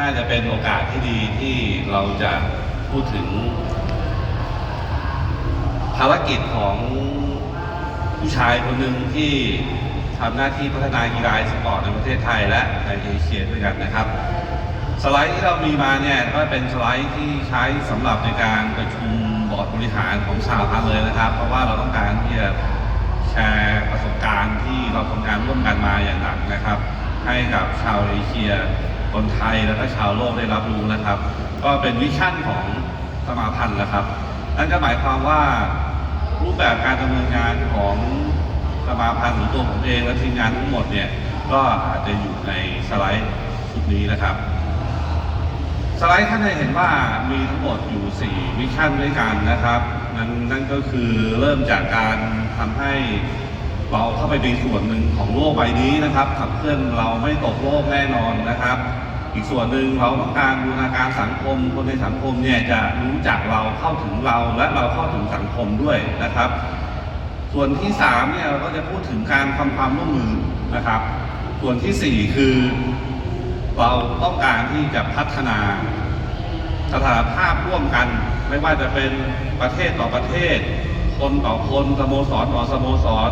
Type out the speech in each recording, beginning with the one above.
น่าจะเป็นโอกาสที่ดีที่เราจะพูดถึง ภารกิจของผู้ชายคนหนึ่งที่ทำหน้าที่พัฒนากีฬาสปอร์ตในประเทศไทยและในเอเชียด้วยกันนะครับ สไลด์ที่เรามีมาเนี่ยก็เป็นสไลด์ที่ใช้สำหรับในการประชุมบอร์ดบริหารของสหพันเลยนะครับ เพราะว่าเราต้องการที่จะแชร์ประสบการณ์ที่เราทำงานร่วมกันมาอย่างหนักนะครับ ให้กับชาวเอเชีย คนไทยแล้วก็ชาวโลกได้รับรู้นะครับ ก็เป็นวิชั่นของสมาพันธ์นะครับ นั่นก็หมายความว่ารูปแบบการดำเนินงานของสมาพันธ์หรือตัวผมเองและทีมงานทั้งหมดเนี่ยก็อาจจะอยู่ในสไลด์ชุดนี้นะครับ สไลด์ท่านจะเห็นว่ามีทั้งหมดอยู่4มิชชั่นด้วยกันนะครับ นั่นนั่นก็คือเริ่มจากการทำให้ เราเข้าไปในส่วนหนึ่งของโลกใบนี้นะครับขับเคลื่อนเราไม่ตกโลกแน่นอนนะครับ อีกส่วนหนึ่งเราต้องการบูรณาการสังคม คนในสังคมเนี่ยจะรู้จักเราเข้าถึงเราและเราเข้าถึงสังคมด้วยนะครับ ส่วนที่3เนี่ยเราก็จะพูดถึงการทำความร่วมมือนะครับ ส่วนทีสี่4 คือ เราต้องการที่จะพัฒนาสถานภาพร่วมกัน ไม่ว่าจะเป็นประเทศต่อประเทศ คนต่อคนสโมสรต่อสโมสร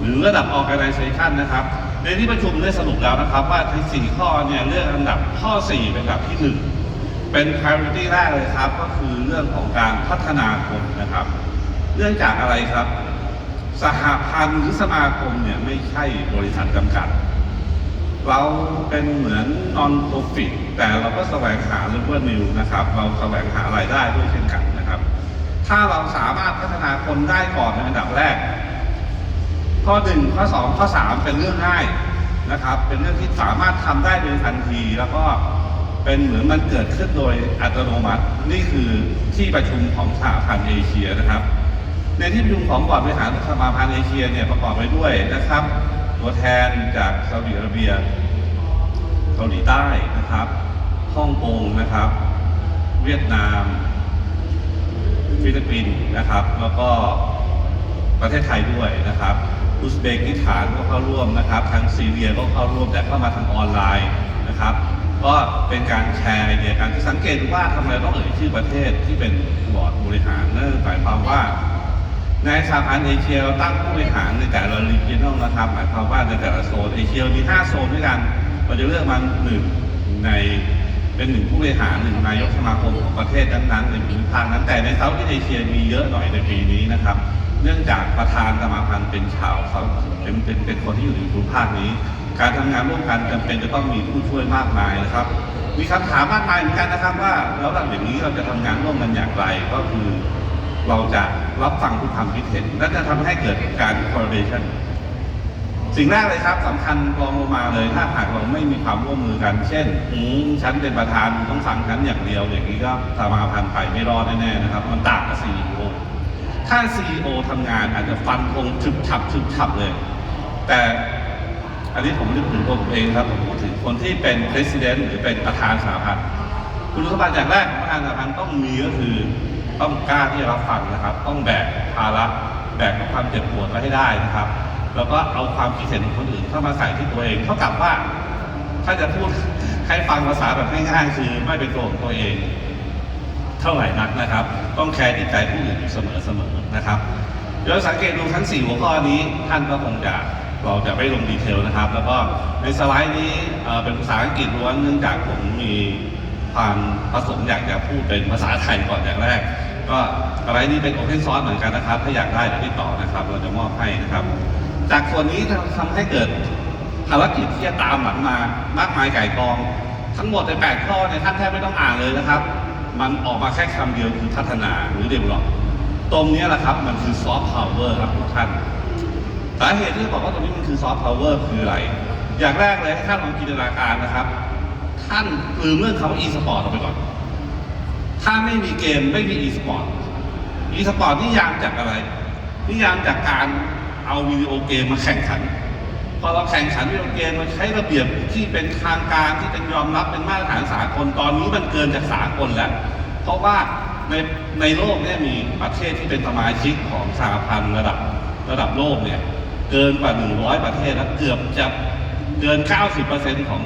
หรือระดับ organization นะครับ ในที่ประชุมได้สรุปแล้วนะครับ ว่าที่4ข้อเนี่ยเรื่องอันดับข้อ 4 เป็นอันดับที่ 1 เป็น priority แรกเลยครับ ก็คือเรื่องของการพัฒนาคนนะครับ เรื่องจากอะไรครับ สหพันธ์หรือสมาคมเนี่ยไม่ใช่บริษัทจำกัด เราเป็นเหมือน non profit แต่เราก็แสวงหา revenue นะครับ เราแสวงหารายได้ด้วยเช่นกันนะครับ ถ้าเราสามารถพัฒนาคนได้ก่อนในอันดับแรก ข้อหนึ่งข้อสองข้อสามเป็นเรื่องง่ายนะครับ เป็นเรื่องที่สามารถทำได้โดยทันที แล้วก็เป็นเหมือนมันเกิดขึ้นโดยอัตโนมัติ นี่คือที่ประชุมของสหพันธ์เอเชียนะครับ ในที่ประชุมของบอร์ดบริหารสมาพันธ์เอเชียเนี่ยประกอบไปด้วยนะครับ ตัวแทนจากซาอุดิอาระเบียเกาหลีใต้นะครับฮ่องกงนะครับ เวียดนาม ฟิลิปปินส์นะครับ แล้วก็ประเทศไทยด้วยนะครับ อุซเบกิสถานก็เข้าร่วมนะครับ ทางซีเรียก็เข้าร่วมแต่เข้ามาทางออนไลน์นะครับ ก็เป็นการแชร์ไอเดียกันที่สังเกตว่าทำไมต้องเอ่ยชื่อประเทศที่เป็นบอร์ดบริหารนั่นหมายความว่าในสหพันธ์เอเชียเราตั้งผู้บริหารในแต่ละรีเจนนะครับหมายความว่าในแต่ละโซนเอเชียมี 5 โซนด้วยกันเราจะเลือกมาหนึ่งในเป็นหนึ่งผู้บริหารหนึ่งนายกสมาคมของประเทศนั้นๆในภูมิภาคนั้นแต่ในเซาท์อีสเอเชียมีเยอะหน่อยในปีนี้นะครับ เนื่องจากประธานสมาพันธ์เป็นชาวเขาเป็นเป็นเป็นคนที่อยู่ในภูมิภาคนี้ การทำงานร่วมกันจำเป็นจะต้องมีผู้ช่วยมากมายนะครับ มีคำถามมากมายเหมือนกันนะครับว่าแล้วหลังจากนี้เราจะทำงานร่วมกันอย่างไรก็คือเราจะรับฟังทุกความคิดเห็น และจะทำให้เกิดการ collaboration สิ่งแรกเลยครับสำคัญรองลงมาเลยถ้าหากเราไม่มีความร่วมมือกัน เช่นอืมฉันเป็นประธานต้องฟังฉันอย่างเดียว อย่างนี้ก็สมาพันธ์ไปไม่รอดแน่ๆนะครับ มันต่างกับ CEO ถ้า CEO ทำงานอาจจะฟันคงฉึบฉับฉึบฉับเลย แต่อันนี้ผมนึกถึงตัวผมเองครับผมพูดถึงคนที่เป็น president หรือเป็นประธานสาพันธ์คุณสมบัติอย่างแรกของประธานสาพันธ์ต้องมีก็คือต้องกล้าที่จะรับฟังนะครับ ต้องแบกภาระแบกความเจ็บปวดไว้ให้ได้นะครับ แล้วก็เอาความคิดเห็นของคนอื่นเข้ามาใส่ที่ตัวเองเท่ากับว่า ถ้าจะพูดให้ฟังภาษาแบบง่ายๆคือไม่เป็นตัวของตัวเอง เท่าไหร่นักนะครับ ต้องแคร์จิตใจผู้อื่นอยู่เสมอๆนะครับเดี๋ยวสังเกตดูทั้ง 4 หัวข้อนี้ท่านก็คงจะเราจะไม่ลงดีเทลนะครับ แล้วก็ในสไลด์นี้เป็นภาษาอังกฤษล้วนเนื่องจากผมมีความประสงค์อยากจะพูดเป็นภาษาไทยก่อนอย่างแรก ก็อะไรนี้เป็นโอเพนซอร์สเหมือนกันนะครับ ถ้าอยากได้เดี๋ยวติดต่อนะครับ เราจะมอบให้นะครับ จากส่วนนี้จะทำให้เกิดภารกิจที่จะตามหลังมามากมายไก่กอง ทั้งหมดในแปดข้อเนี่ยท่านแทบไม่ต้องอ่านเลยนะครับ มันออกมาแค่คำเดียวคือพัฒนาหรือ develop ตรงนี้แหละครับมันคือซอฟต์พาวเวอร์ครับทุกท่านสาเหตุที่บอกว่าตรงนี้มันคือซอฟต์พาวเวอร์คืออะไร อย่างแรกเลยให้ท่านลองจินตนาการนะครับ ท่านลืมเรื่องคำว่า e-sport ออกไปก่อน ถ้าไม่มีเกมไม่มี e-sport e-sport นิยามจากอะไร นิยามจากการเอาวิดีโอเกมมาแข่งขัน อเราแข่งขันวิดีโอเกมมันใช้ระเบียบที่เป็นทางการที่เป็นยอมรับเป็นมาตรฐานสากลตอนนี้มันเกินจากสากลแล้ว เพราะว่าในในโลกเนี่ยมีประเทศที่เป็นสมาชิกของสหพันธ์ระดับระดับโลกเนี่ยเกินกว่า 100 ประเทศแล้วเกือบจะเกิน 90%ของ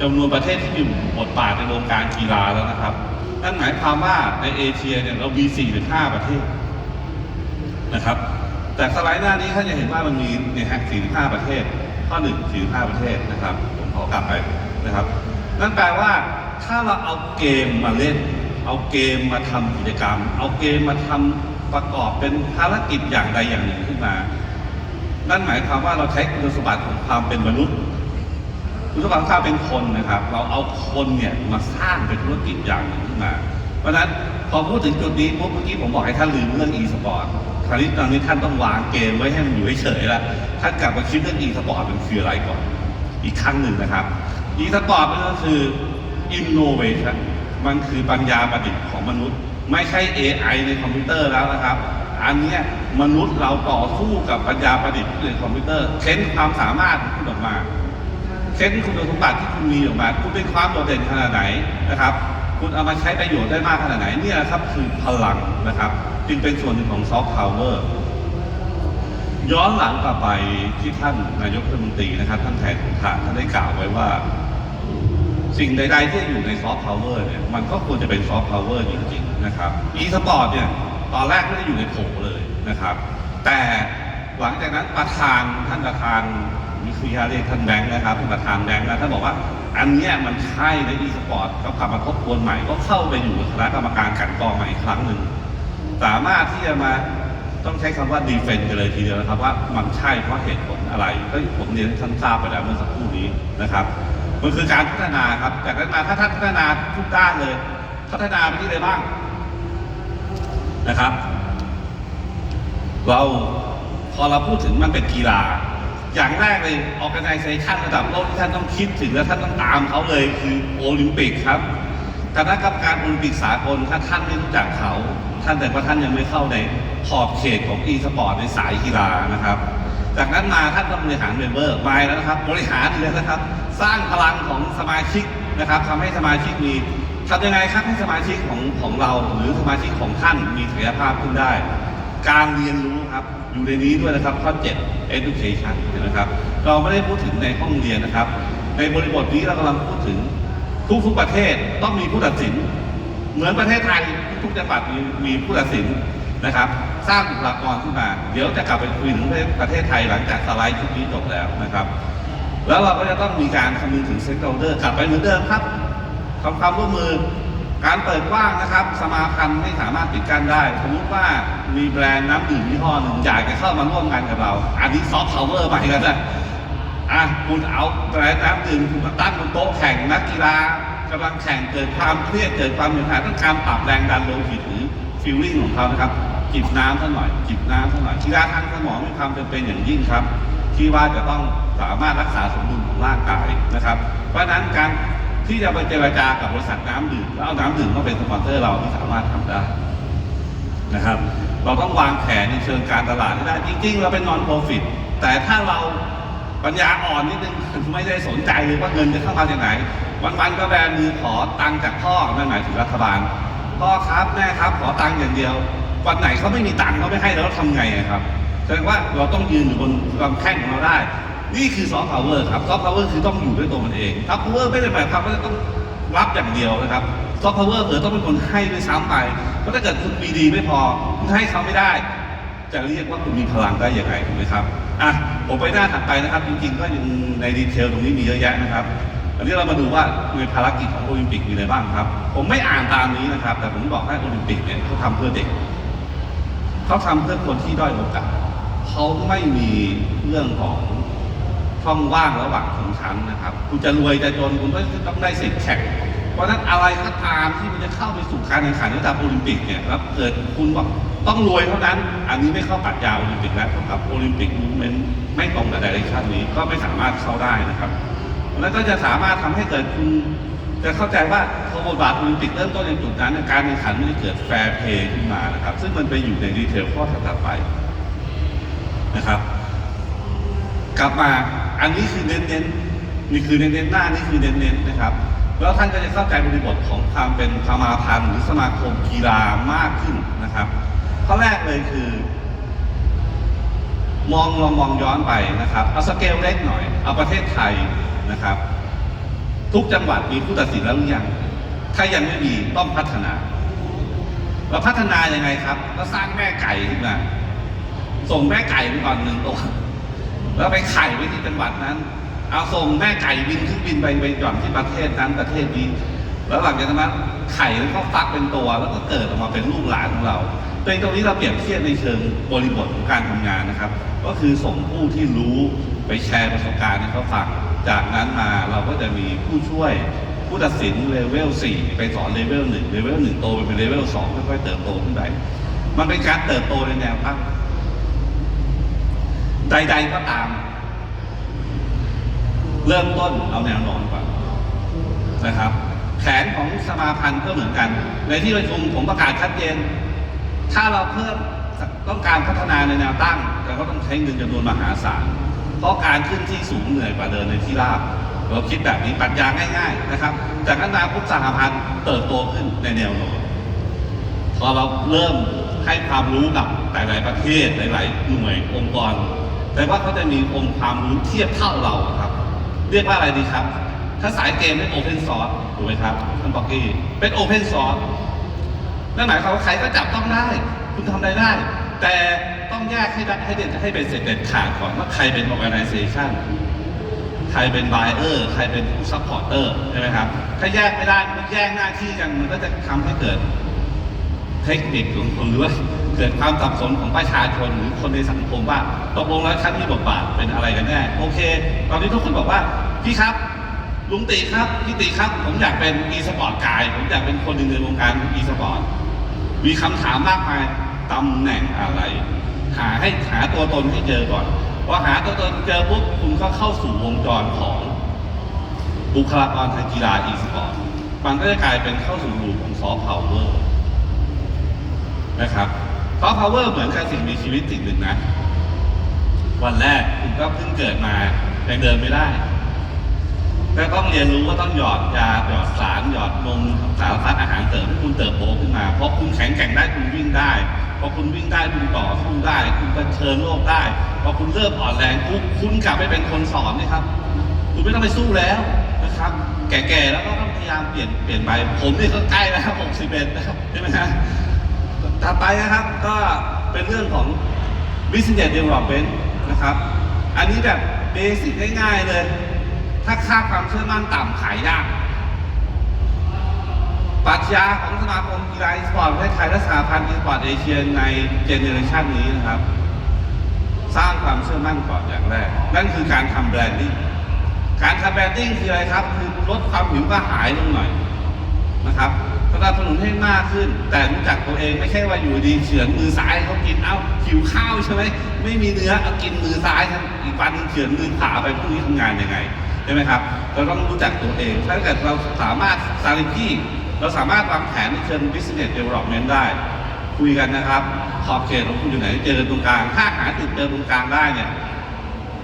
จำนวนประเทศที่มีบทบาทในวงการกีฬาแล้วนะครับ นั่นหมายความว่าในเอเชียเนี่ยเรามี 4-5 ประเทศนะครับ แต่สไลด์หน้านี้ท่านจะเห็นว่ามันมีเนี่ยฮะ45 ประเทศ ข้อหนึ่ง45ประเทศนะครับ ผมขอกลับไปนะครับ นั่นแปลว่าถ้าเราเอาเกมมาเล่น เอาเกมมาทำกิจกรรม เอาเกมมาทำประกอบเป็นภารกิจอย่างใดอย่างหนึ่งขึ้นมา นั่นหมายความว่าเราใช้คุณสมบัติของความเป็นมนุษย์คุณสมบัติของความเป็นคนนะครับ เราเอาคนเนี่ยมาสร้างเป็นธุรกิจอย่างหนึ่งขึ้นมา เพราะฉะนั้นพอพูดถึงจุดนี้ปุ๊บเมื่อกี้ผมบอกให้ท่านลืมเรื่อง e-sport าวนี้ตอนนี้ท่านต้องวางเกมไว้ให้มันอยู่เฉยๆล้วท่านกลับมาคิดเรื่อง e-sport มันคืออะไรก่อน อีกครั้งหนึ่งนะครับ e-sport มันก็คือ innovation มันคือปัญญาประดิษฐ์ของมนุษย์ ไม่ใช่ AI ในคอมพิวเตอร์แล้วนะครับ อันนี้มนุษย์เราต่อสู้กับปัญญาประดิษฐ์ในคอมพิวเตอร์เค้นความสามารถของคุณออกมาเช่นคุณสมบัติที่คุณมีออกมา คุณเป็นความโดดเด่นขนาดไหนนะครับ คุณเอามาใช้ประโยชน์ได้มากขนาดไหนเนี่ยครับคือพลังนะครับ จึงเป็นส่วนหนึ่งของซอฟต์พาวเวอร์ย้อนหลังกลับไปที่ท่านนายกรัฐมนตรีนะครับ ท่านแทนขุนทานท่านได้กล่าวไว้ว่า สิ่งใด ๆ ที่อยู่ในซอฟต์พาวเวอร์เนี่ยมันก็ควรจะเป็นซอฟต์พาวเวอร์จริงๆนะครับอีสปอร์ตเนี่ยตอนแรกไม่ได้อยู่ในโผเลยนะครับ แต่หลังจากนั้นประธานท่านประธาน วิทยาเรียกท่านแบงค์นะครับท่านประธานแบงค์นะท่านบอกว่าอันเนี้ยมันใช่ในอีสปอร์ตก็กลับมาทบทวนใหม่ก็เข้าไปอยู่คณะกรรมการกันกองใหม่อีกครั้งหนึ่งสามารถที่จะมาต้องใช้คำว่าดีเฟนต์กันเลยทีเดียวนะครับ ว่ามันใช่เพราะเหตุผลอะไร ก็ผมเรียนท่านทราบไปแล้วเมื่อสักครู่นี้นะครับมันคือการพัฒนาครับจากนั้นมาถ้าท่านพัฒนาทุกด้านเลย พัฒนาไปที่ไหนบ้างนะครับ เราพอเราพูดถึงมันเป็นกีฬา อย่างแรกเลย organization ระดับโลกที่ท่านต้องคิดถึงและท่านต้องตามเขาเลยคือโอลิมปิกครับคณะกรรมการโอลิมปิกสากลถ้าท่านไม่รู้จักเขา ท่านแต่ว่าท่านยังไม่เข้าในขอบเขตของ e สปอร์ตในสายกีฬานะครับ จากนั้นมาท่านต้องบริหารเมมเบอร์มาแล้วนะครับ บริหารเลยนะครับ สร้างพลังของสมาชิกนะครับทำให้สมาชิกมีทำยังไงครับให้สมาชิกของของเรา หรือสมาชิกของท่านมีศักยภาพขึ้นได้ การเรียนรู้ครับอยู่ในนี้ด้วยนะครับข้อ 7 education เห็นะครับ เราไม่ได้พูดถึงในห้องเรียนนะครับ ในบริบทนี้เรากำลังพูดถึงทุกๆประเทศต้องมีผู้ตัดสิน เหมือนประเทศไทยทุกจังหวัดมีมีผู้ตัดสินนะครับ สร้างบุคลากรขึ้นมา เดี๋ยวจะกลับไปคุยถึงประเทศไทยหลังจากสไลด์ชุดนี้จบแล้วนะครับ แล้วเราก็จะต้องมีการคำนึงถึงเซ็กเตอร์กลับไปเหมือนเดิมครับทำความร่วมมือ การเปิดกว้างนะครับ สมาพันธ์ไม่สามารถปิดกั้นได้ สมมติว่ามีแบรนด์น้ำดื่มยี่ห้อหนึ่งอยากจะเข้ามาร่วมงานกับเรา อันนี้ซอฟต์พาวเวอร์ไปแล้นะอะคุณเอาแบรนด์น้ำดื่มคุณมาตั้งบนโต๊ะแข่งนักกีฬากำลังแข่งเกิดความเครียดเกิดความเหนื่อยหน่าต้องการปรับแรงดันโลหิตหรือฟิลลิ่งของเขานะครับจิบน้ำสักหน่อยจิบน้ำสักหน่อยกีฬาทางสมองมีความจำเป็นอย่างยิ่งครับ ที่ว่าจะต้องสามารถรักษาสมดุลของร่างกายนะครับ เพราะนั้นการ ที่จะไปเจรจากับบริษัทน้ำดื่มแล้วเอาน้ำดื่มมาเป็นสปอนเซอร์เราที่สามารถทำได้นะครับ เราต้องวางแผนในเชิงการตลาดได้จริง ๆ เราเป็นนอนโปรฟิตแต่ถ้าเราปัญญาอ่อนนิดนึงไม่ได้สนใจเลยว่าเงินจะเข้ามาจากไหน วันๆก็แบมือขอตังค์จากพ่อนั่นหมายถึงรัฐบาลพ่อครับแม่ครับขอตังค์อย่างเดียว วันไหนเขาไม่มีตังค์เขาไม่ให้เราทำไงครับแสดงว่าเราต้องยืนอยู่บนลำแข้งของเราได้ นี่คือซอฟต์พาวเวอร์ครับซอฟต์พาวเวอร์คือต้องอยู่ด้วยตัวมันเองซอฟต์พาวเวอร์ไม่ได้หมายความว่าจะต้องรับอย่างเดียวนะครับซอฟต์พาวเวอร์เผื่อต้องเป็นคนให้ด้วยซ้ำไป เพราะถ้าเกิดคุณมีดีไม่พอคุณให้เขาไม่ได้ จะเรียกว่าคุณมีพลังได้ยังไงถูกไหมครับอะผมไปหน้าถัดไปนะครับจริงๆก็ยังในดีเทลตรงนี้มีเยอะแยะนะครับอันนี้เรามาดูว่าในภารกิจของโอลิมปิกมีอะไรบ้างครับ ผมไม่อ่านตามนี้นะครับ แต่ผมบอกให้โอลิมปิกเนี่ยเขาทำเพื่อเด็กเขาทำเพื่อคนที่ด้อยโอกาสเขาไม่มีเรื่องของ ช่องว่างระหว่างชนชั้นนะครับ คุณจะรวยจะจนคุณก็ต้องได้สิทธิ์แข่งเพราะนั้นอะไรก็ตามที่มันจะเข้าไปสู่การแข่งขันระดับโอลิมปิกเนี่ยครับเกิดคุณบอกต้องรวยเท่านั้น อันนี้ไม่เข้าปรัชญาวโอลิมปิกแล้วเท่ากับโอลิมปิกมูเมนต์ไม่ตรงกับดิเรกชันนี้ก็ไม่สามารถเข้าได้นะครับแล้วก็จะสามารถทำให้เกิดคุณจะเข้าใจว่าพอบทบาทโอลิมปิกเริ่มต้นในจุดนั้นการแข่งขันมันจะเกิดแฟร์เพย์ขึ้นมานะครับ ซึ่งมันไปอยู่ในดีเทลข้อถัดไปนะครับ กลับมา อันนี้คือเน้นๆนี่คือเน้นๆหน้านี่คือเน้นๆนะครับ แล้วท่านก็จะเข้าใจบริบทของความเป็นสมาพันธ์หรือสมาคมกีฬามากขึ้นนะครับ ข้อแรกเลยคือ มองลองมองย้อนไปนะครับเอาสเกลเล็กหน่อยเอาประเทศไทยนะครับ ทุกจังหวัดมีผู้ตัดสินแล้วหรือยังถ้ายังไม่มีต้องพัฒนาเราพัฒนายังไงครับ ก็สร้างแม่ไก่ขึ้นมาส่งแม่ไก่ไปก่อนหนึ่งตัว แล้วไปไข่ไว้ที่จังหวัดนั้น เอาส่งแม่ไก่บินเครื่องบินไปไปหย่อนที่ประเทศนั้นประเทศนี้ แล้วหลังจากนั้นไข่แล้วก็ฟักเป็นตัวแล้วก็เกิดออกมาเป็นลูกหลานของเราเป็นตรงนี้เราเปรียบเทียบในเชิงบริบทของการทำงานนะครับ ก็คือส่งผู้ที่รู้ไปแชร์ประสบการณ์ให้เขาฟัง จากนั้นมาเราก็จะมีผู้ช่วยผู้ตัดสินเลเวล4ไปสอนเลเวล1เลเวล1โตไปเป็นเลเวล2ค่อยๆเติบโตขึ้นไป มันเป็นการเติบโตในแนวพัก ใดๆก็ตาม เริ่มต้นเอาแนวนอนก่อนนะครับแผนของสมาพันธ์ก็เหมือนกัน ในที่ประชุมผมประกาศชัดเจน ถ้าเราเพิ่มต้องการพัฒนาในแนวตั้งเราก็ต้องใช้เงินจำนวนมหาศาล เพราะการขึ้นที่สูงเหนื่อยกว่าเดินในที่ราบ เราคิดแบบนี้ปรัชญาง่ายๆนะครับ จากนั้นมาพุทธสหพันธ์เติบโตขึ้นในแนวโน้มพอเราเริ่มให้ความรู้กับหลายๆประเทศหลายๆหน่วยองค์กร แต่ว่าเขาจะมีองค์ความรู้เทียบเท่าเราครับ เรียกว่าอะไรดีครับ ถ้าสายเกมเป็นโอเพนซอร์สถูกไหมครับท่านบอกกี้เป็นโอเพนซอร์สนั่นหมายความว่าใครก็จับต้องได้ คุณทำอะไรได้ แต่ต้องแยกให้ได้ให้เด็ดให้เป็นเสร็จเด็ดขาดก่อนว่าใครเป็น organization ใครเป็น buyer ใครเป็นผู้ supporter ใช่ไหมครับ ถ้าแยกไม่ได้มันแยกหน้าที่กันมันก็จะทำให้เกิดเทคนิคของคนหรือว่า เกิดความสับสนของประชาชนหรือคนในสังคมว่าตกลงแล้วฉันมีบทบาทเป็นอะไรกันแน่โอเค ตอนนี้ทุกคนบอกว่าพี่ครับลุงตีครับพี่ตีครับ ผมอยากเป็นอีสปอร์ตกายผมอยากเป็นคนหนึ่งในวงการอีสปอร์ตมีคำถามมากมายตำแหน่งอะไร หาให้หาตัวตนให้เจอก่อนพอหาตัวตนเจอปุ๊บคุณก็เข้าสู่วงจรของบุคลากรทางกีฬาอีสปอร์ตมันก็จะกลายเป็นเข้าสู่รูของซอฟต์พาวเวอร์นะครับ ซอฟต์พาวเวอร์เหมือนกับสิ่งมีชีวิตสิ่งหนึ่งนะ วันแรกคุณก็เพิ่งเกิดมายังเดินไม่ได้ก็ต้องเรียนรู้ว่าต้องหยอดยาหยอดสารหยอดนมสารพัดอาหารเสริมให้คุณเติบโตขึ้นมาเพราะคุณแข็งแกร่งได้คุณวิ่งได้พอคุณวิ่งได้คุณต่อสู้ได้ คุณเผชิญโลกได้พอคุณเริ่มอ่อนแรงปุ๊บคุณกลับไปเป็นคนสอนนี่ครับ คุณไม่ต้องไปสู้แล้วนะครับ แก่ๆแล้วก็ต้องพยายามเปลี่ยนเปลี่ยนไปผมนี่ก็ใกล้แล้วครับ61นะครับใช่ไหมฮะ ถัดไปนะครับก็เป็นเรื่องของ business development นะครับ อันนี้แบบเบสิกง่ายๆเลย ถ้าค่าความเชื่อมั่นต่ำขายยากปรัชญาของสมาคมกีฬาอีสปอร์ตประเทศไทยและสหพันธ์อีสปอร์ตเอเชียในเจเนอเรชันนี้นะครับ สร้างความเชื่อมั่นก่อนอย่างแรก นั่นคือการทำแบรนดิ้งการทำแบรนดิ้งคืออะไรครับ คือลดความหิวกระหายลงหน่อยนะครับ นับสนุนให้มากขึ้น แต่รู้จักตัวเองไม่ใช่ว่าอยู่ดีเฉือนมือซ้ายเขากินเอ้าหิวข้าวใช่ไหมไม่มีเนื้อเอากินมือซ้ายทั้งอีกวันนึงเฉือนมือขวาไปพรุ่งนี้ทำงานยังไงใช่ไหมครับเราต้องรู้จักตัวเองถ้าเกิดเราสามารถสาริที่เราสามารถวางแผนในเชิง business development ได้ คุยกันนะครับขอบเขตของคุณอยู่ไหนเจอตรงกลาง ถ้าหาจุดเจอตรงกลางได้เนี่ย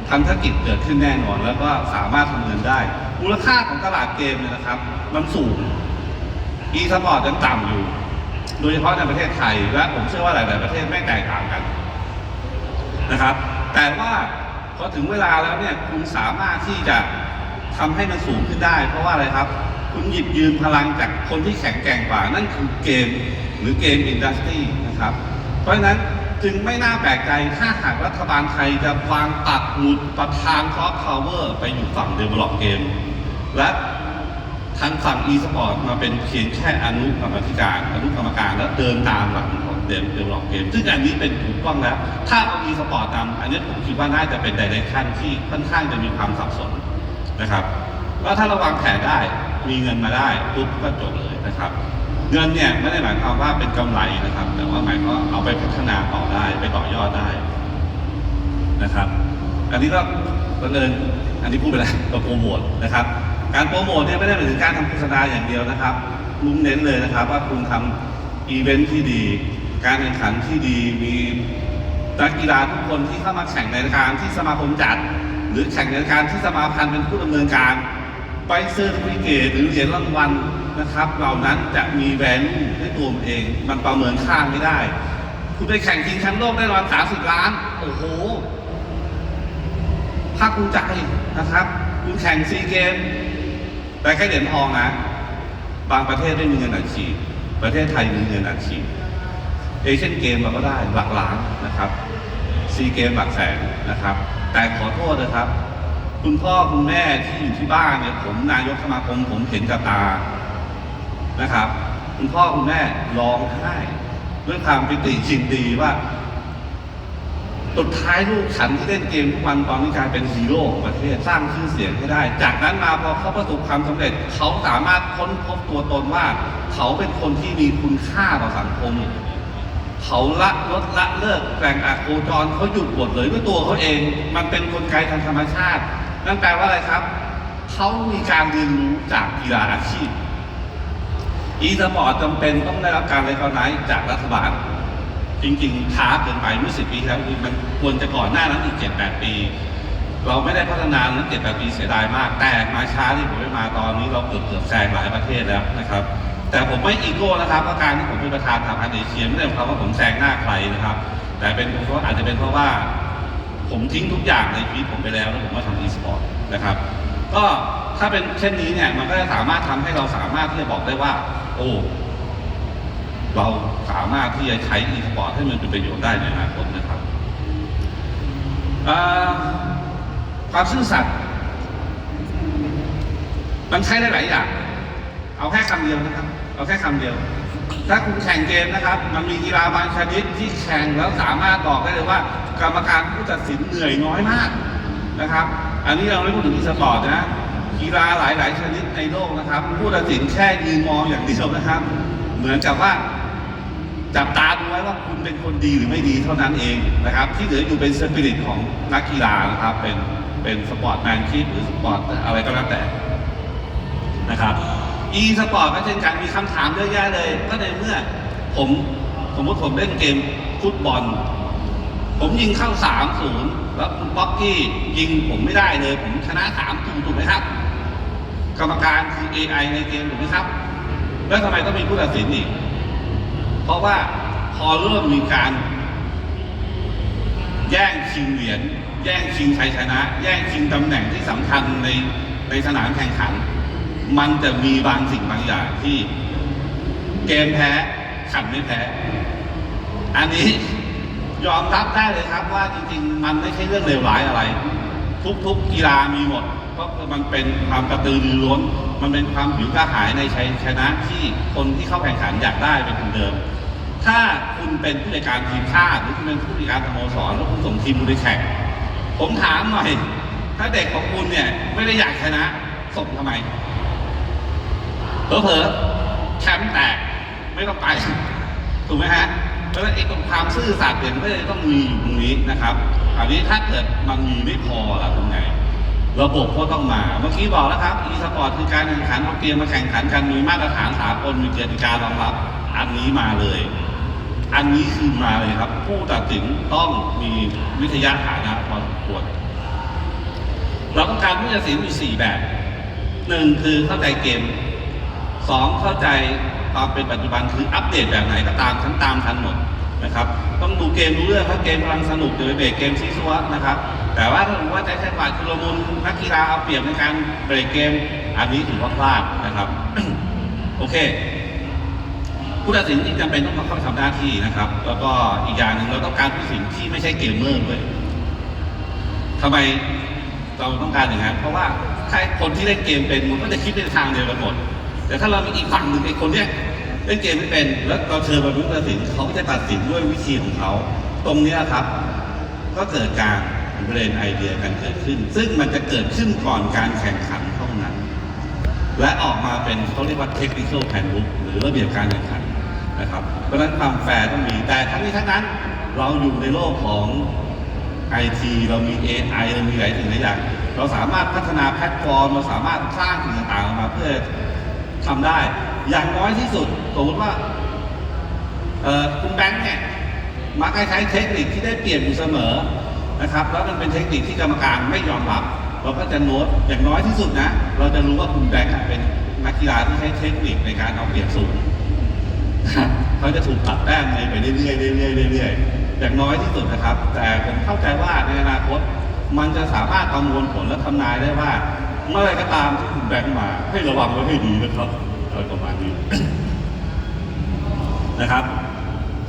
ทำธุรกิจเกิดขึ้นแน่นอน แล้วก็สามารถทำเงินได้ มูลค่าของตลาดเกมเนี่ยนะครับ มันสูง อีสปอร์ตยังต่ำอยู่ โดยเฉพาะในประเทศไทย และผมเชื่อว่าหลาย ๆ ประเทศไม่แตกต่างกันนะครับ แต่ว่าพอถึงเวลาแล้วเนี่ยคุณสามารถที่จะทำให้มันสูงขึ้นได้ เพราะว่าอะไรครับ คุณหยิบยืมพลังจากคนที่แข็งแกร่งกว่า นั่นคือเกมหรือเกมอินดัสทรีนะครับ เพราะฉะนั้นจึงไม่น่าแปลกใจถ้าหากรัฐบาลไทยจะวางปักหมุดประธานซอฟต์พาวเวอร์ไปอยู่ฝั่ง develop เกมและ ทางฝั่ง e-sport มาเป็นเพียงแค่อนุกรรมธิการอนุกรรมการแล้วเดินตามหลังของเดมเดเวลลอปเกมซึ่งอันนี้เป็นถูกต้องแล้ว ถ้าเอา e-sport ตามอันนี้ผมคิดว่าน่าจะเป็น direction ที่ค่อนข้างจะมีความสับสนนะครับว่าถ้าราวางแผนได้มีเงินมาได้ปุ๊บก็จบเลยนะครับ เงินเนี่ยไม่ได้หมายความว่าเป็นกำไรนะครับ แต่ว่าหมายความว่าเอาไปพัฒนาต่อได้ไปต่อยอดได้นะครับ อันนี้ก็บังเอิญอันนี้พูดไปแล้วก็โปรโมทนะครับ การโปรโมทเนี่ยไม่ได้หมายถึงการทำโฆษณาอย่างเดียวนะครับลุงเน้นเลยนะครับ ว่าคุณทำอีเวนท์ที่ดี การแข่งขันที่ดีมีนักกีฬาทุกคนที่เข้ามาแข่งในรายการที่สมาคมจัด หรือแข่งในการที่สมาพันธ์เป็นผู้ดำเนินการไปเซอร์ติฟิเคตหรือเหรียญรางวัลนะครับ เหล่านั้นจะมีแวลูด้วยตัวมเอง มันประเมินค่าไม่ได้ คุณไปแข่งชิงแชมป์โลกได้รางวัลสามสิบล้าน โอ้โหภาคภูมิใจนะครับ คุณแข่งซีเกม แต่แค่เหรียญทองนะ บางประเทศไม่มีเงินอัดฉีด ประเทศไทยมีเงินอัดฉีด เอเชียนเกมเราก็ได้หลักล้านนะครับซีเกมหลักแสนนะครับ แต่ขอโทษนะครับ คุณพ่อคุณแม่ที่อยู่ที่บ้านเนี่ยผมนายกสมาคมผมเห็นกับตานะครับ คุณพ่อคุณแม่ร้องไห้ด้วยความปิติชินดีว่า สุดท้ายลูกฉันที่เล่นเกมทุกวันตอนนี้กลายเป็นฮีโร่ของประเทศสร้างชื่อเสียงให้ได้ จากนั้นมาพอเขาประสบความสำเร็จ เขาสามารถค้นพบตัวตนว่า เขาเป็นคนที่มีคุณค่าต่อสังคม เขาละลดละเลิกแบ่งอะโคจรเขาหยุดบทเลยด้วยตัวเขาเอง มันเป็นกลไกทางธรรมชาติ นั่นแปลว่าอะไรครับ เขามีการเรียนรู้จากกีฬาอาชีพอีสปอร์ตจำเป็นต้องได้รับการเลคอไนจากรัฐบาล จริงๆช้าเกินไปเมื่อสิบปีแล้วคือมันควรจะก่อนหน้านั้นอีกเจ็ดแปดปี เราไม่ได้พัฒนานั้นเจ็ดแปดปีเสียดายมาก แต่มาช้าที่ผมไม่มาตอนนี้เราเกือบเกือบแซงหลายประเทศแล้วนะครับ แต่ผมไม่อีโก้นะครับว่าการที่ผมเป็นประธานสหพันธ์เอเชียไม่ได้หมายความว่าผมแซงหน้าใครนะครับ แต่เป็นเพราะอาจจะเป็นเพราะว่า ผมทิ้งทุกอย่างในชีวิตผมไปแล้วแล้วผมมาทำอีสปอร์ตนะครับ ก็ถ้าเป็นเช่นนี้เนี่ยมันก็จะสามารถทำให้เราสามารถที่จะบอกได้ว่า โอ้ เราสามารถที่จะใช้อีสปอร์ตให้มันเป็นประโยชน์ได้ในอนาคตนะครับความซื่อสัตย์มันใช้ได้หลายอย่าง เอาแค่คำเดียวนะครับ เอาแค่คำเดียว ถ้าคุณแข่งเกมนะครับ มันมีกีฬาบางชนิดที่แข่งแล้วสามารถบอกได้เลยว่า กรรมการผู้ตัดสินเหนื่อยน้อยมากนะครับ อันนี้เราไม่พูดถึงอีสปอร์ตนะกีฬาหลาย ๆ ชนิดในโลกนะครับ ผู้ตัดสินแค่ยืนมองอย่างเดียวนะครับ เหมือนกับว่า จับตาดูไว้ว่าคุณเป็นคนดีหรือไม่ดีเท่านั้นเองนะครับ ที่เหลืออยู่เป็นสปิริตของนักกีฬานะครับ เป็นเป็นสปอร์ตแมนชีพหรือสปอร์ตอะไรก็แล้วแต่นะครับ e สปอร์ตก็เช่นกันมีคำถามเยอะแยะเลย ก็ในเมื่อ ผมสมมติผมเล่นเกมฟุตบอล ผมยิงเข้าสามศูนย์แล้วคุณป๊อกกี้ยิงผมไม่ได้เลย ผมชนะสามศูนย์ถูกไหมครับ กรรมการคือ AI ในเกมถูกไหมครับ แล้วทำไมต้องมีผู้ตัดสินอีก เพราะว่าพอเริ่มมีการแย่งชิงเหรียญแย่งชิงชัยชนะ แย่งชิงตำแหน่งที่สำคัญในในสนามแข่งขัน มันจะมีบางสิ่งบางอย่างที่เกมแพ้ขันไม่แพ้ อันนี้ยอมรับได้เลยครับว่าจริงๆ มันไม่ใช่เรื่องเลวร้ายอะไร ทุกๆกีฬามีหมดเพราะมันเป็นความกระตือรือร้น มันเป็นความหิวกระหายในชัยชนะที่คนที่เข้าแข่งขันอยากได้เป็นคนเดิม ถ้าคุณเป็นผู้จัดการทีมชาติหรือคุณเป็นผู้จัดการสโมสรแล้วคุณส่งทีมคุณไปแข่งผมถามหน่อย ถ้าเด็กของคุณเนี่ย ไม่ได้อยากชนะส่งทำไมเผลอแชมป์แตกไม่ต้องไปถูกไหมฮะเพราะฉะนั้นไอ้ตรงความซื่อสัตย์เนี่ยมันก็ต้องมีอยู่ตรงนี้นะครับอันนี้ถ้าเกิดมันมีไม่พอล่ะตรงไหนระบบก็ต้องมา เมื่อกี้บอกแล้วครับ e สปอร์ตคือการแข่งขันเอาเกมมาแข่งขันกันมีมาตรฐานสากลมีเกติการรองรับ อันนี้มาเลย อันนี้คือมาเลยครับ ผู้ตัดสินต้องมีวิทยาฐานะพอสมควรเราต้องการผู้ตัดสินมีสี่แบบหนึ่งคือเข้าใจเกมสองเข้าใจความเป็นปัจจุบันคืออัปเดตแบบไหนก็ตามทั้งตามทันหมดนะครับ ต้องดูเกมรู้เรื่องถ้าเกมกำลังสนุกเดี๋ยวไปเบรกเกมซีซัวนะครับ แต่ว่าถ้าสมว่าใจจังหวะชุลมุนนักกีฬาเอาเปรียบในการเบรกเกม อันนี้ถือว่าพลาดนะครับ โอเค ผู้ตัดสินจริงจำเป็นต้องมาเข้าทำหน้าที่นะครับ แล้วก็อีกอย่างหนึ่งเราต้องการผู้ตัดสินที่ไม่ใช่เกมเมอร์ด้วยทำไมเราต้องการอย่างนั้นเพราะว่าถ้าคนที่เล่นเกมเป็นมันก็จะคิดในทางเดียวกันหมด แต่ถ้าเรามีอีกฝั่งหนึ่งไอ้คนเนี้ยเล่นเกมไม่เป็น แล้วเราเชิญมาเป็นผู้ตัดสินเขาก็จะตัดสินด้วยวิธีของเขา ตรงเนี้ยครับ ก็เกิดการเบรนไอเดียกันเกิดขึ้น ซึ่งมันจะเกิดขึ้นก่อนการแข่งขันเท่านั้น และออกมาเป็นเขาเรียกว่าเทคนิค a l แ a นบุ๊กหรือระเบียบการแข่งขัน นะครับ เพราะฉะนั้นความแฟร์ต้องมี แต่ทั้งนี้ทั้งนั้นเราอยู่ในโลกของไอทีเรามี AI เรามีหลายสิ่งหลายอย่าง เราสามารถพัฒนาแพลตฟอร์ม เราสามารถสร้างสิ่งต่างๆออกมาเพื่อทำได้ อย่างน้อยที่สุดสมมติว่าคุณแบงค์เนี่ยมักใช้เทคนิคที่ได้เปรียบอยู่เสมอนะครับ แล้วมันเป็นเทคนิคที่กรรมการไม่ยอมรับ เราก็จะโน้ตอย่างน้อยที่สุดนะ เราจะรู้ว่าคุณแบงค์เป็นนักกีฬาที่ใช้เทคนิคในการเอาเปรียบสูง เขาจะถูกตัดแต้มไปเรื่อยๆเรื่อยๆเรื่อยๆอย่างน้อยที่สุดนะครับ แต่ผมเข้าใจว่าในอนาคตมันจะสามารถประมวลผลและทำนายได้ว่า เมื่อไรก็ตามที่คุณแบงค์มา ให้ระวังไว้ให้ดีนะครับอะไรประมาณนี้นะครับ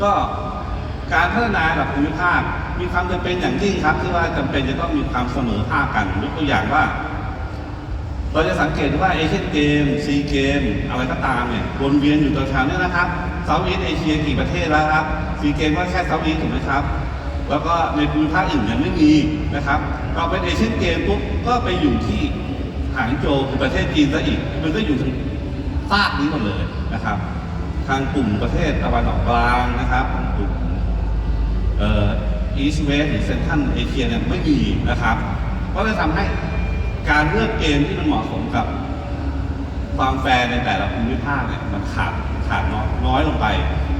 ก็การพัฒนาระดับภูมิภาคมีความจำเป็นอย่างยิ่งครับ ที่ว่าจำเป็นจะต้องมีความเสมอภาคกันยกตัวอย่างว่า เราจะสังเกตว่าเอเชียนเกมซีเกมอะไรก็ตามเนี่ยวนเวียนอยู่แถวๆนี้นะครับ เซาท์อีสเอเชียกี่ประเทศแล้วครับซีเกมก็แค่เซาท์อีสถูกไหมครับ แล้วก็ในภูมิภาคอื่นยังไม่มีนะครับเราเป็นเอเชียนเกมปุ๊บก็ไปอยู่ที่หางโจวคือประเทศจีนซะอีก มันก็อยู่ทางฟากนี้หมดเลยนะครับ ทางกลุ่มประเทศตะวันออกกลางนะครับกลุ่มเอ่อีสเวสหรือเซนทันเอเชียเนี่ยไม่มีนะครับ ก็เลยทำให้การเลือกเกมที่มันเหมาะสมกับความแฟร์ในแต่ละภูมิภาคเนี่ยมันขาด ขาดน้อยน้อยลงไป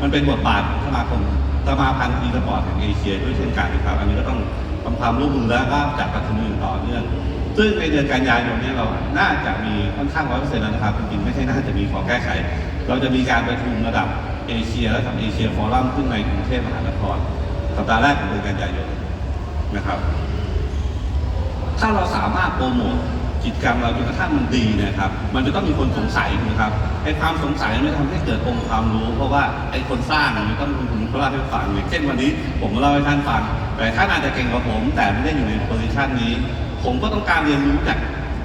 มันเป็นบทบาทของสมาคมสมาพันธ์อีสปอร์ตแห่งเอเชียด้วยเช่นกันนะครับ อันนี้ก็ต้องทำความร่วมมือแล้วก็จัดประชุมอย่างต่อเนื่อง ซึ่งในเดือนกันยายนนี้เรา น่าจะมีค่อนข้างร้อยเปอร์เซ็นต์แล้วนะครับจริงๆไม่ใช่น่าจะมีขอแก้ไข เราจะมีการประชุมระดับเอเชียและทำเอเชียฟอรัมขึ้นในกรุงเทพมหานครสัปดาห์แรกของเดือนกันยายนนะครับ ถ้าเราสามารถโปรโมท กิจกรรมเราจนกระทั่งมันดีนะครับ มันจะต้องมีคนสงสัยนะครับไอ้ความสงสัยมันทำให้เกิดองค์ความรู้ เพราะว่าไอ้คนสร้างมันต้องเป็นคนเล่าให้ฟังอย่างเช่นวันนี้ ผมเล่าให้ท่านฟัง แต่ท่านอาจจะเก่งกว่าผม แต่ไม่ได้อยู่ในโพสิชันนี้ ผมก็ต้องการเรียนรู้จาก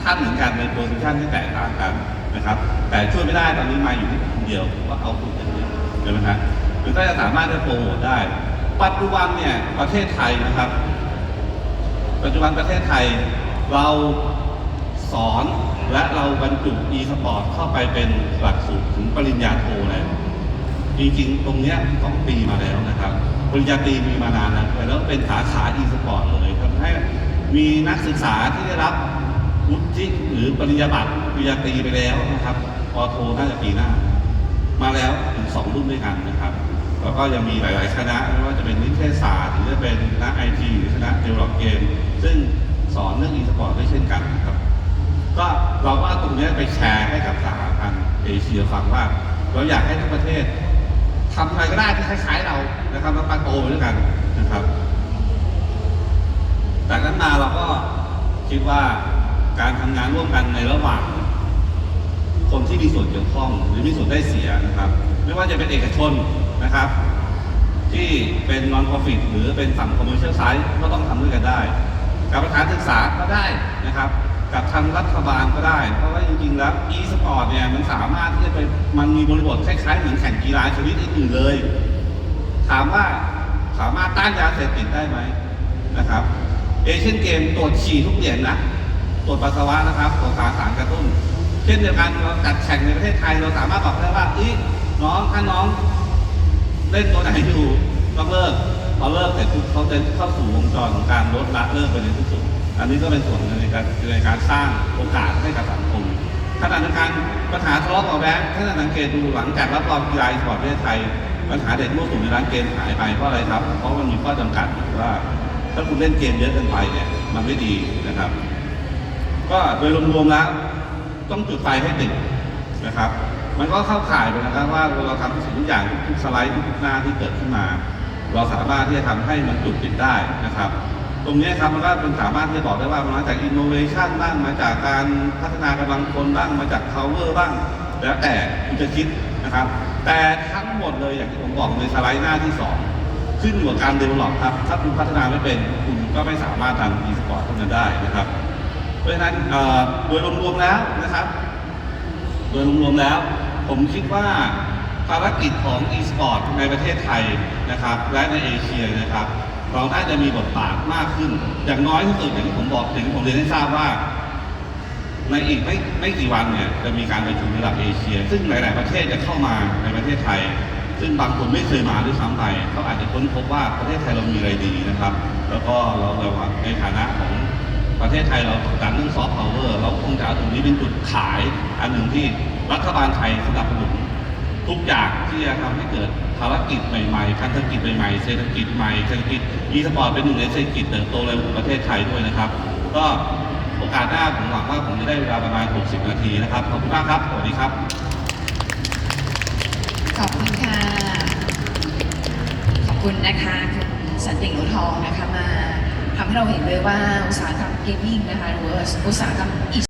ท่านเหมือนกันในโพสิชันที่แตกต่างกันนะครับ แต่ช่วยไม่ได้ตอนนี้มาอยู่ที่คนเดียวว่าเอาถูกอย่างเดียวใช่ไหมครับมันก็จะสามารถจะโปรโมทได้ ปัจจุบันเนี่ยประเทศไทยนะครับ ปัจจุบันประเทศไทยเรา สอน และเราบรรจุ e-sport เข้าไปเป็นหลักสูตรถึงปริญญาโทแล้วจริงๆ ตรงเนี้ยสองปีมาแล้วนะครับ ปริญญาตรีมีมานานแล้วแล้วเป็นสาขา e-sport เลยทำให้มีนักศึกษาที่ได้รับวุฒิหรือปริญญาบัตรปริญญาตรีไปแล้วนะครับปอโทน่าจะปีหน้า มาแล้วถึงสองรุ่นด้วยกันนะครับ แล้วก็ยังมีหลาย ๆ คณะไม่ว่าจะเป็นนิเทศศาสตร์หรือจะเป็นคณะไอทีหรือคณะเดเวลลอปเกมซึ่งสอนเรื่องอีสปอร์ตได้เช่นกัน ก็เราก็เอาตรงนี้ไปแชร์ให้กับสหพันธ์เอเชียฟังว่า เราอยากให้ทุกประเทศทำอะไรก็ได้ที่คล้ายๆเรานะครับแล้วปาโตไปด้วยกันนะครับจากนั้นมาเราก็คิดว่าการทำงานร่วมกันในระหว่าง คนที่มีส่วนเกี่ยวข้องหรือมีส่วนได้เสียนะครับ ไม่ว่าจะเป็นเอกชนนะครับ ที่เป็น non profit หรือเป็นฝั่ง commercial side ก็ต้องทำด้วยกันได้กับสถานศึกษาก็ได้นะครับ กับทางรัฐบาลก็ได้ เพราะว่าจริงๆแล้ว e-sport เนี่ยมันสามารถที่จะเป็นมันมีบริบทคล้ายๆเหมือนแข่งกีฬาชนิดอื่นๆเลย ถามว่าสามารถต้านยาเสพติดได้ไหมนะครับเอเชียนเกมตรวจฉี่ทุกเหรียญนะตรวจปัสสาวะนะครับตรวจสารสารกระตุ้น เช่นเดียวกันเราจัดแข่งในประเทศไทยเราสามารถบอกได้ว่าอีน้องถ้าน้องเล่นตัวไหนอยู่ต้องเลิกพอเลิกเสร็จเขาจะเข้าสู่วงจรของการลดละเลิกไปในที่สุด อันนี้ก็เป็นส่วนในการในการสร้างโอกาสให้กับสังคมขณะเดียวกันปัญหาทะเลาะเบาะแว้งถ้าสังเกตดูหลังจากรับรองกีฬาสปอร์ตประเทศไทย ปัญหาเด็กมั่วสุมในร้านเกมหายไปเพราะอะไรครับ เพราะมันมีข้อจำกัดว่า ถ้าคุณเล่นเกมเยอะเกินไปเนี่ยมันไม่ดีนะครับ ก็โดยรวมๆแล้วต้องจุดไฟให้ติดนะครับ มันก็เข้าข่ายไปนะครับว่าเราทำทุกสิ่งทุกอย่างทุกสไลด์ทุกหน้าที่เกิดขึ้นมา เราสามารถที่จะทำให้มันจุดติดได้นะครับ ตรงนี้ครับมันก็เป็นสามารถที่จะบอกได้ว่ามันมาจากอินโนเวชันบ้างมาจากการพัฒนากำลังคนบ้างมาจาก power บ้าง แล้วแต่คุณจะคิดนะครับ แต่ทั้งหมดเลยอย่างที่ผมบอกในสไลด์หน้าที่สองขึ้นอยู่กับการเดเวลลอปครับ ถ้าคุณพัฒนาไม่เป็นคุณก็ไม่สามารถทำ e-sport เท่านั้นได้นะครับ เพราะฉะนั้นโดยรวมๆแล้วนะครับโดยรวมๆแล้ว ผมคิดว่าภารกิจของ e-sport ในประเทศไทยนะครับ และในเอเชียนะครับ เราน่าจะมีบทบาทมากขึ้น อย่างน้อยที่สุดอย่างที่ผมบอกอย่างที่ผมเรียนให้ทราบว่า ในอีกไม่ไม่กี่วันเนี่ยจะมีการประชุมระดับเอเชีย ซึ่งหลาย ๆ ประเทศจะเข้ามาในประเทศไทย ซึ่งบางคนไม่เคยมาด้วยซ้ำไปเขาอาจจะค้นพบว่าประเทศไทยเรามีอะไรดีนะครับ แล้วก็เราเราในฐานะของประเทศไทยเราต้องการเรื่องซอฟต์พาวเวอร์เราคงจะเอาตรงนี้เป็นจุดขาย อันหนึ่งที่รัฐบาลไทยสนับสนุนทุกอย่างที่จะทำให้เกิด ภารกิจใหม่ๆพันธกิจใหม่ๆ เศรษฐกิจใหม่ เศรษฐกิจอีสปอร์ตเป็นหนึ่งในเศรษฐกิจเติบโตเร็วของประเทศไทยด้วยนะครับ ก็โอกาสหน้าผมหวังว่าผมจะได้เวลาประมาณ 60 นาทีนะครับ ขอบคุณมากครับ สวัสดีครับ ขอบคุณค่ะ ขอบคุณนะคะคุณสันติหนูทองนะคะมาทำให้เราเห็นเลยว่าอุตสาหกรรมเกมมิ่งนะคะหรืออุตสาหกรรมอี